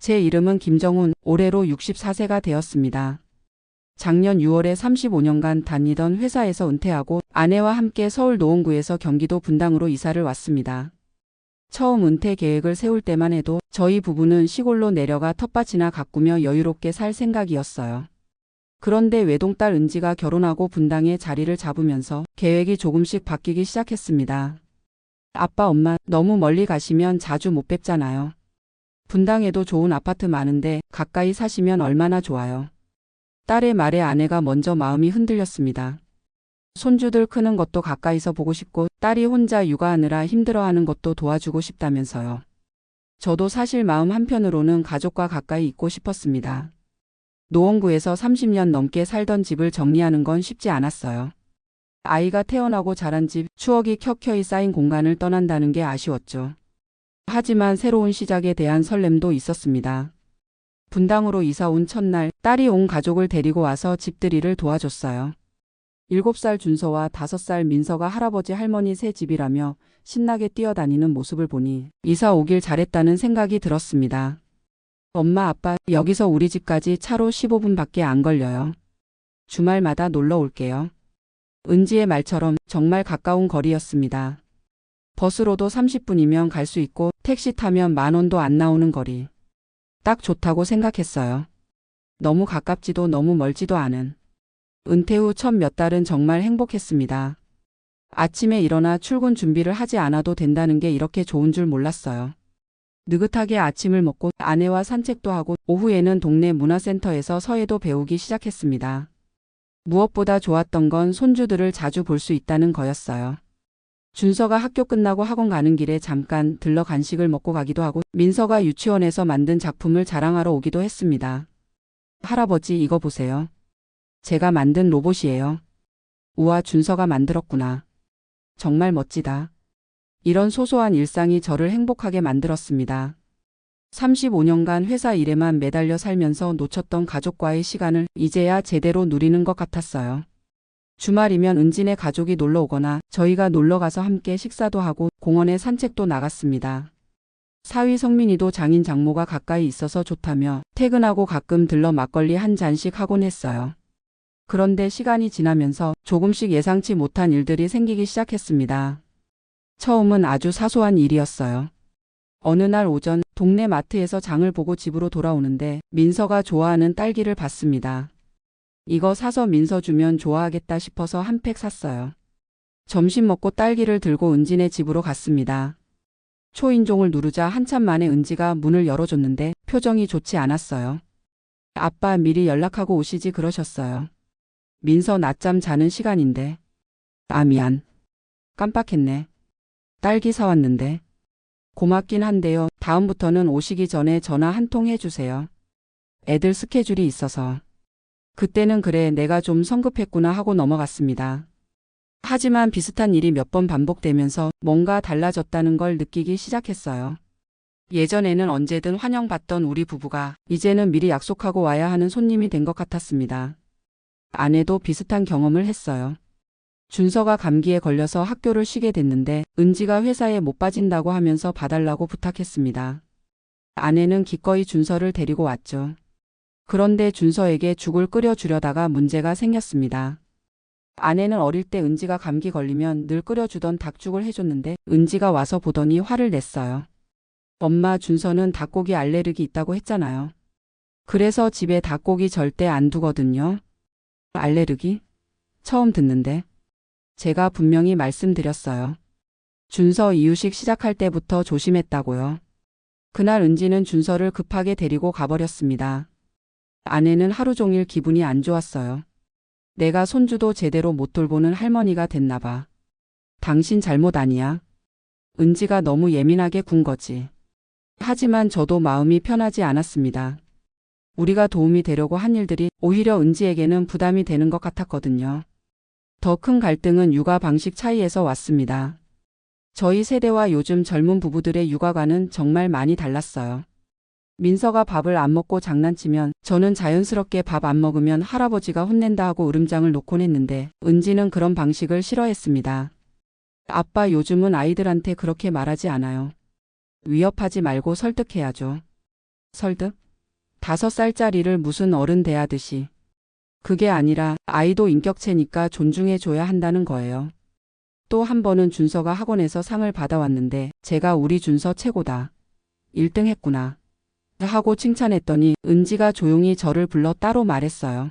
제 이름은 김정훈, 올해로 64세가 되었습니다. 작년 6월에 35년간 다니던 회사에서 은퇴하고 아내와 함께 서울 노원구에서 경기도 분당으로 이사를 왔습니다. 처음 은퇴 계획을 세울 때만 해도 저희 부부는 시골로 내려가 텃밭이나 가꾸며 여유롭게 살 생각이었어요. 그런데 외동딸 은지가 결혼하고 분당에 자리를 잡으면서 계획이 조금씩 바뀌기 시작했습니다. 아빠, 엄마, 너무 멀리 가시면 자주 못 뵙잖아요. 분당에도 좋은 아파트 많은데 가까이 사시면 얼마나 좋아요. 딸의 말에 아내가 먼저 마음이 흔들렸습니다. 손주들 크는 것도 가까이서 보고 싶고 딸이 혼자 육아하느라 힘들어하는 것도 도와주고 싶다면서요. 저도 사실 마음 한편으로는 가족과 가까이 있고 싶었습니다. 노원구에서 30년 넘게 살던 집을 정리하는 건 쉽지 않았어요. 아이가 태어나고 자란 집, 추억이 켜켜이 쌓인 공간을 떠난다는 게 아쉬웠죠. 하지만 새로운 시작에 대한 설렘도 있었습니다. 분당으로 이사 온 첫날, 딸이 온 가족을 데리고 와서 집들이를 도와줬어요. 7살 준서와 5살 민서가 할아버지 할머니 새 집이라며 신나게 뛰어다니는 모습을 보니 이사 오길 잘했다는 생각이 들었습니다. 엄마 아빠 여기서 우리 집까지 차로 15분밖에 안 걸려요. 주말마다 놀러 올게요. 은지의 말처럼 정말 가까운 거리였습니다. 버스로도 30분이면 갈 수 있고 택시 타면 만 원도 안 나오는 거리. 딱 좋다고 생각했어요. 너무 가깝지도 너무 멀지도 않은. 은퇴 후 첫 몇 달은 정말 행복했습니다. 아침에 일어나 출근 준비를 하지 않아도 된다는 게 이렇게 좋은 줄 몰랐어요. 느긋하게 아침을 먹고 아내와 산책도 하고 오후에는 동네 문화센터에서 서예도 배우기 시작했습니다. 무엇보다 좋았던 건 손주들을 자주 볼 수 있다는 거였어요. 준서가 학교 끝나고 학원 가는 길에 잠깐 들러 간식을 먹고 가기도 하고 민서가 유치원에서 만든 작품을 자랑하러 오기도 했습니다. 할아버지 이거 보세요. 제가 만든 로봇이에요. 우와 준서가 만들었구나. 정말 멋지다. 이런 소소한 일상이 저를 행복하게 만들었습니다. 35년간 회사 일에만 매달려 살면서 놓쳤던 가족과의 시간을 이제야 제대로 누리는 것 같았어요. 주말이면 은진의 가족이 놀러 오거나 저희가 놀러 가서 함께 식사도 하고 공원에 산책도 나갔습니다. 사위 성민이도 장인 장모가 가까이 있어서 좋다며 퇴근하고 가끔 들러 막걸리 한 잔씩 하곤 했어요. 그런데 시간이 지나면서 조금씩 예상치 못한 일들이 생기기 시작했습니다. 처음은 아주 사소한 일이었어요. 어느 날 오전 동네 마트에서 장을 보고 집으로 돌아오는데 민서가 좋아하는 딸기를 봤습니다. 이거 사서 민서 주면 좋아하겠다 싶어서 한 팩 샀어요. 점심 먹고 딸기를 들고 은진의 집으로 갔습니다. 초인종을 누르자 한참 만에 은지가 문을 열어줬는데 표정이 좋지 않았어요. 아빠 미리 연락하고 오시지 그러셨어요. 민서 낮잠 자는 시간인데. 아 미안. 깜빡했네. 딸기 사왔는데. 고맙긴 한데요. 다음부터는 오시기 전에 전화 한 통 해주세요. 애들 스케줄이 있어서. 그때는 그래 내가 좀 성급했구나 하고 넘어갔습니다. 하지만 비슷한 일이 몇 번 반복되면서 뭔가 달라졌다는 걸 느끼기 시작했어요. 예전에는 언제든 환영받던 우리 부부가 이제는 미리 약속하고 와야 하는 손님이 된 것 같았습니다. 아내도 비슷한 경험을 했어요. 준서가 감기에 걸려서 학교를 쉬게 됐는데 은지가 회사에 못 빠진다고 하면서 봐달라고 부탁했습니다. 아내는 기꺼이 준서를 데리고 왔죠. 그런데 준서에게 죽을 끓여주려다가 문제가 생겼습니다. 아내는 어릴 때 은지가 감기 걸리면 늘 끓여주던 닭죽을 해줬는데 은지가 와서 보더니 화를 냈어요. 엄마 준서는 닭고기 알레르기 있다고 했잖아요. 그래서 집에 닭고기 절대 안 두거든요. 알레르기? 처음 듣는데. 제가 분명히 말씀드렸어요. 준서 이유식 시작할 때부터 조심했다고요. 그날 은지는 준서를 급하게 데리고 가버렸습니다. 아내는 하루 종일 기분이 안 좋았어요. 내가 손주도 제대로 못 돌보는 할머니가 됐나 봐. 당신 잘못 아니야. 은지가 너무 예민하게 군 거지. 하지만 저도 마음이 편하지 않았습니다. 우리가 도움이 되려고 한 일들이 오히려 은지에게는 부담이 되는 것 같았거든요. 더 큰 갈등은 육아 방식 차이에서 왔습니다. 저희 세대와 요즘 젊은 부부들의 육아관은 정말 많이 달랐어요. 민서가 밥을 안 먹고 장난치면 저는 자연스럽게 밥 안 먹으면 할아버지가 혼낸다 하고 으름장을 놓곤 했는데 은지는 그런 방식을 싫어했습니다. 아빠 요즘은 아이들한테 그렇게 말하지 않아요. 위협하지 말고 설득해야죠. 설득? 다섯 살짜리를 무슨 어른 대하듯이. 그게 아니라 아이도 인격체니까 존중해줘야 한다는 거예요. 또 한 번은 준서가 학원에서 상을 받아왔는데 제가 우리 준서 최고다. 1등 했구나. 하고 칭찬했더니 은지가 조용히 저를 불러 따로 말했어요.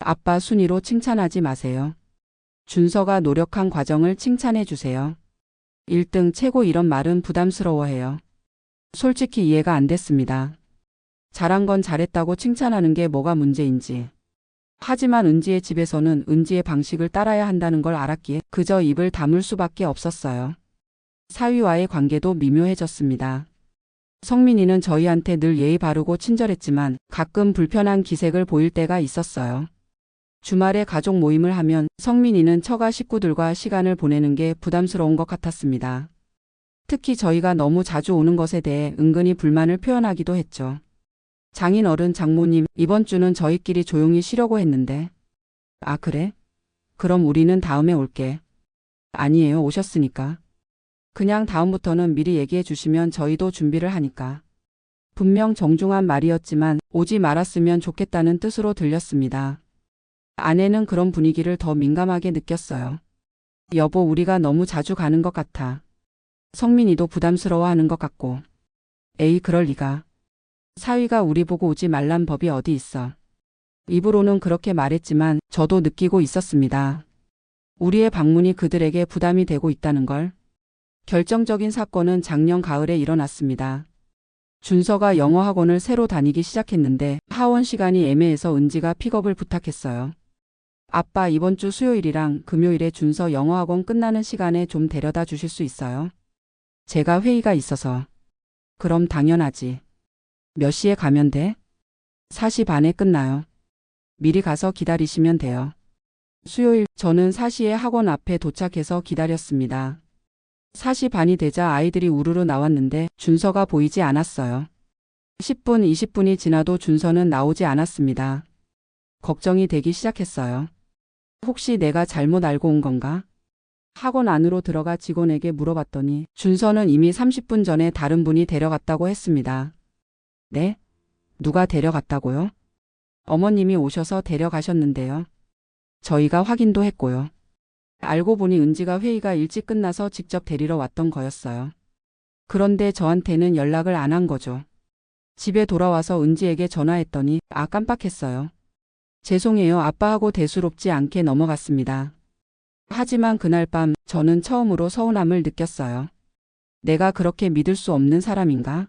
아빠 순위로 칭찬하지 마세요. 준서가 노력한 과정을 칭찬해 주세요. 1등 최고 이런 말은 부담스러워해요. 솔직히 이해가 안 됐습니다. 잘한 건 잘했다고 칭찬하는 게 뭐가 문제인지. 하지만 은지의 집에서는 은지의 방식을 따라야 한다는 걸 알았기에 그저 입을 다물 수밖에 없었어요. 사위와의 관계도 미묘해졌습니다. 성민이는 저희한테 늘 예의 바르고 친절했지만 가끔 불편한 기색을 보일 때가 있었어요. 주말에 가족 모임을 하면 성민이는 처가 식구들과 시간을 보내는 게 부담스러운 것 같았습니다. 특히 저희가 너무 자주 오는 것에 대해 은근히 불만을 표현하기도 했죠. 장인 어른 장모님, 이번 주는 저희끼리 조용히 쉬려고 했는데. 아, 그래? 그럼 우리는 다음에 올게. 아니에요, 오셨으니까. 그냥 다음부터는 미리 얘기해 주시면 저희도 준비를 하니까. 분명 정중한 말이었지만 오지 말았으면 좋겠다는 뜻으로 들렸습니다. 아내는 그런 분위기를 더 민감하게 느꼈어요. 여보, 우리가 너무 자주 가는 것 같아. 성민이도 부담스러워하는 것 같고. 에이, 그럴 리가. 사위가 우리 보고 오지 말란 법이 어디 있어. 입으로는 그렇게 말했지만 저도 느끼고 있었습니다. 우리의 방문이 그들에게 부담이 되고 있다는 걸. 결정적인 사건은 작년 가을에 일어났습니다. 준서가 영어 학원을 새로 다니기 시작했는데 하원 시간이 애매해서 은지가 픽업을 부탁했어요. 아빠 이번 주 수요일이랑 금요일에 준서 영어 학원 끝나는 시간에 좀 데려다 주실 수 있어요? 제가 회의가 있어서. 그럼 당연하지. 몇 시에 가면 돼? 4시 반에 끝나요. 미리 가서 기다리시면 돼요. 수요일 저는 4시에 학원 앞에 도착해서 기다렸습니다. 4시 반이 되자 아이들이 우르르 나왔는데 준서가 보이지 않았어요. 10분, 20분이 지나도 준서는 나오지 않았습니다. 걱정이 되기 시작했어요. 혹시 내가 잘못 알고 온 건가? 학원 안으로 들어가 직원에게 물어봤더니 준서는 이미 30분 전에 다른 분이 데려갔다고 했습니다. 네? 누가 데려갔다고요? 어머님이 오셔서 데려가셨는데요. 저희가 확인도 했고요. 알고 보니 은지가 회의가 일찍 끝나서 직접 데리러 왔던 거였어요. 그런데 저한테는 연락을 안 한 거죠. 집에 돌아와서 은지에게 전화했더니 아 깜빡했어요. 죄송해요 아빠하고 대수롭지 않게 넘어갔습니다. 하지만 그날 밤 저는 처음으로 서운함을 느꼈어요. 내가 그렇게 믿을 수 없는 사람인가?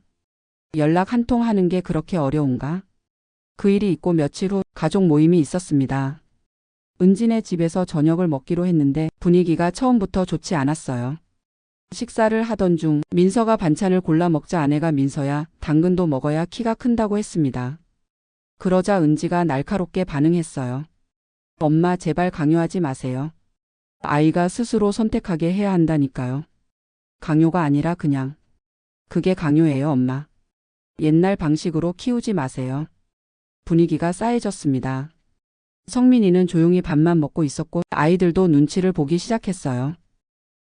연락 한 통 하는 게 그렇게 어려운가? 그 일이 있고 며칠 후 가족 모임이 있었습니다. 은진의 집에서 저녁을 먹기로 했는데 분위기가 처음부터 좋지 않았어요. 식사를 하던 중 민서가 반찬을 골라 먹자 아내가 민서야 당근도 먹어야 키가 큰다고 했습니다. 그러자 은지가 날카롭게 반응했어요. 엄마 제발 강요하지 마세요. 아이가 스스로 선택하게 해야 한다니까요. 강요가 아니라 그냥. 그게 강요예요, 엄마. 옛날 방식으로 키우지 마세요. 분위기가 싸해졌습니다. 성민이는 조용히 밥만 먹고 있었고 아이들도 눈치를 보기 시작했어요.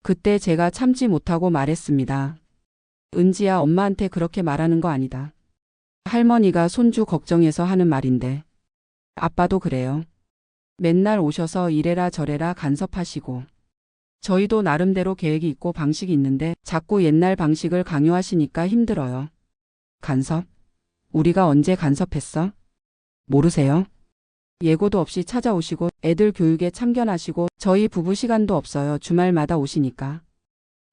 그때 제가 참지 못하고 말했습니다. 은지야 엄마한테 그렇게 말하는 거 아니다. 할머니가 손주 걱정해서 하는 말인데. 아빠도 그래요. 맨날 오셔서 이래라 저래라 간섭하시고. 저희도 나름대로 계획이 있고 방식이 있는데 자꾸 옛날 방식을 강요하시니까 힘들어요. 간섭? 우리가 언제 간섭했어? 모르세요? 예고도 없이 찾아오시고 애들 교육에 참견하시고 저희 부부 시간도 없어요. 주말마다 오시니까.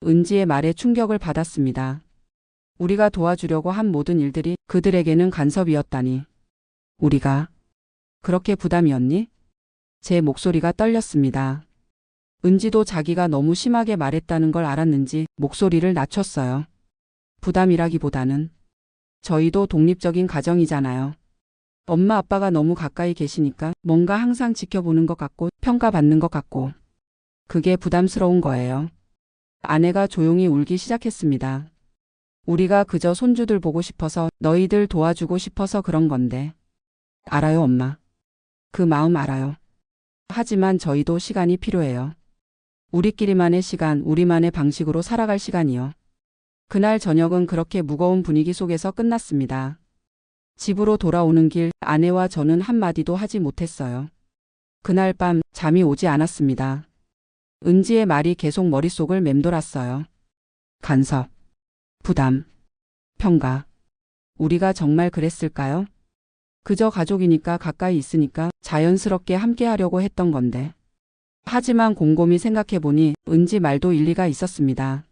은지의 말에 충격을 받았습니다. 우리가 도와주려고 한 모든 일들이 그들에게는 간섭이었다니. 우리가 그렇게 부담이었니? 제 목소리가 떨렸습니다. 은지도 자기가 너무 심하게 말했다는 걸 알았는지 목소리를 낮췄어요. 부담이라기보다는 저희도 독립적인 가정이잖아요. 엄마 아빠가 너무 가까이 계시니까 뭔가 항상 지켜보는 것 같고 평가받는 것 같고 그게 부담스러운 거예요. 아내가 조용히 울기 시작했습니다. 우리가 그저 손주들 보고 싶어서 너희들 도와주고 싶어서 그런 건데. 알아요, 엄마. 그 마음 알아요. 하지만 저희도 시간이 필요해요. 우리끼리만의 시간, 우리만의 방식으로 살아갈 시간이요. 그날 저녁은 그렇게 무거운 분위기 속에서 끝났습니다. 집으로 돌아오는 길 아내와 저는 한마디도 하지 못했어요. 그날 밤 잠이 오지 않았습니다. 은지의 말이 계속 머릿속을 맴돌았어요. 간섭, 부담, 평가. 우리가 정말 그랬을까요? 그저 가족이니까 가까이 있으니까 자연스럽게 함께 하려고 했던 건데. 하지만 곰곰이 생각해보니 은지 말도 일리가 있었습니다.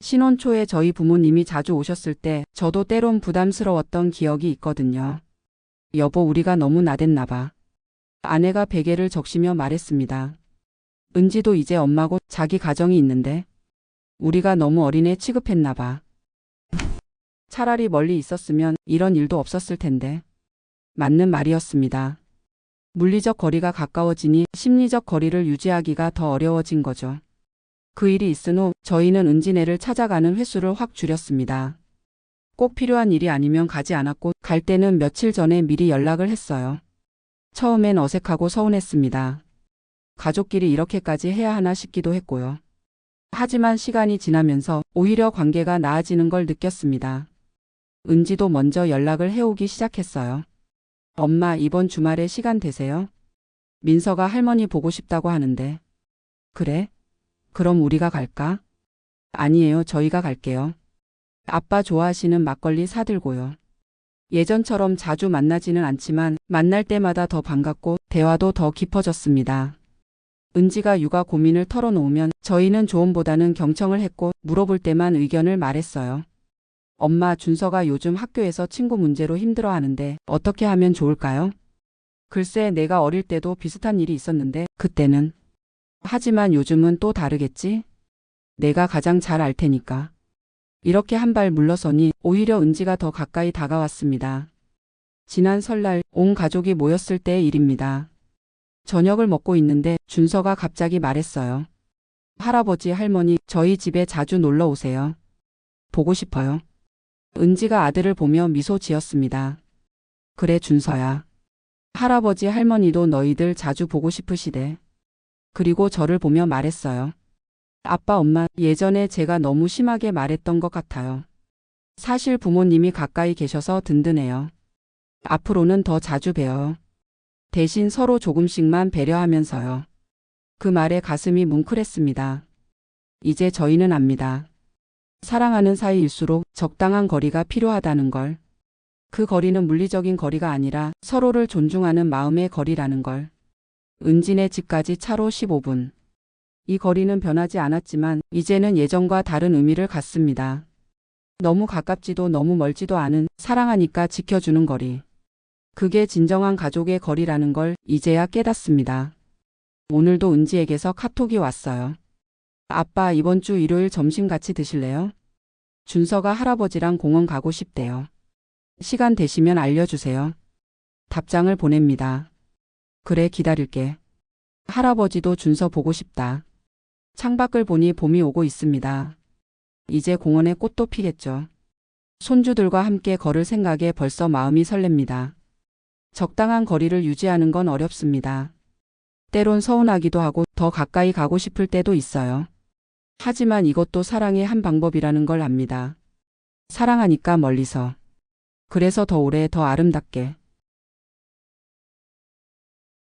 신혼 초에 저희 부모님이 자주 오셨을 때 저도 때론 부담스러웠던 기억이 있거든요. 여보, 우리가 너무 나댔나 봐. 아내가 베개를 적시며 말했습니다. 은지도 이제 엄마고 자기 가정이 있는데 우리가 너무 어린애 취급했나 봐. 차라리 멀리 있었으면 이런 일도 없었을 텐데. 맞는 말이었습니다. 물리적 거리가 가까워지니 심리적 거리를 유지하기가 더 어려워진 거죠. 그 일이 있은 후 저희는 은진애를 찾아가는 횟수를 확 줄였습니다. 꼭 필요한 일이 아니면 가지 않았고 갈 때는 며칠 전에 미리 연락을 했어요. 처음엔 어색하고 서운했습니다. 가족끼리 이렇게까지 해야 하나 싶기도 했고요. 하지만 시간이 지나면서 오히려 관계가 나아지는 걸 느꼈습니다. 은지도 먼저 연락을 해오기 시작했어요. 엄마, 이번 주말에 시간 되세요? 민서가 할머니 보고 싶다고 하는데. 그래? 그럼 우리가 갈까? 아니에요, 저희가 갈게요. 아빠 좋아하시는 막걸리 사들고요. 예전처럼 자주 만나지는 않지만 만날 때마다 더 반갑고 대화도 더 깊어졌습니다. 은지가 육아 고민을 털어놓으면 저희는 조언보다는 경청을 했고 물어볼 때만 의견을 말했어요. 엄마 준서가 요즘 학교에서 친구 문제로 힘들어 하는데 어떻게 하면 좋을까요? 글쎄 내가 어릴 때도 비슷한 일이 있었는데 그때는 하지만 요즘은 또 다르겠지? 내가 가장 잘 알 테니까. 이렇게 한 발 물러서니 오히려 은지가 더 가까이 다가왔습니다. 지난 설날 온 가족이 모였을 때의 일입니다. 저녁을 먹고 있는데 준서가 갑자기 말했어요. 할아버지, 할머니, 저희 집에 자주 놀러 오세요. 보고 싶어요. 은지가 아들을 보며 미소 지었습니다. 그래, 준서야. 할아버지, 할머니도 너희들 자주 보고 싶으시대. 그리고 저를 보며 말했어요. 아빠, 엄마, 예전에 제가 너무 심하게 말했던 것 같아요. 사실 부모님이 가까이 계셔서 든든해요. 앞으로는 더 자주 뵈어요. 대신 서로 조금씩만 배려하면서요. 그 말에 가슴이 뭉클했습니다. 이제 저희는 압니다. 사랑하는 사이일수록 적당한 거리가 필요하다는 걸. 그 거리는 물리적인 거리가 아니라 서로를 존중하는 마음의 거리라는 걸. 은진의 집까지 차로 15분. 이 거리는 변하지 않았지만 이제는 예전과 다른 의미를 갖습니다. 너무 가깝지도 너무 멀지도 않은 사랑하니까 지켜주는 거리. 그게 진정한 가족의 거리라는 걸 이제야 깨닫습니다. 오늘도 은지에게서 카톡이 왔어요. 아빠 이번 주 일요일 점심 같이 드실래요? 준서가 할아버지랑 공원 가고 싶대요. 시간 되시면 알려주세요. 답장을 보냅니다. 그래 기다릴게. 할아버지도 준서 보고 싶다. 창밖을 보니 봄이 오고 있습니다. 이제 공원에 꽃도 피겠죠. 손주들과 함께 걸을 생각에 벌써 마음이 설렙니다. 적당한 거리를 유지하는 건 어렵습니다. 때론 서운하기도 하고 더 가까이 가고 싶을 때도 있어요. 하지만 이것도 사랑의 한 방법이라는 걸 압니다. 사랑하니까 멀리서. 그래서 더 오래 더 아름답게.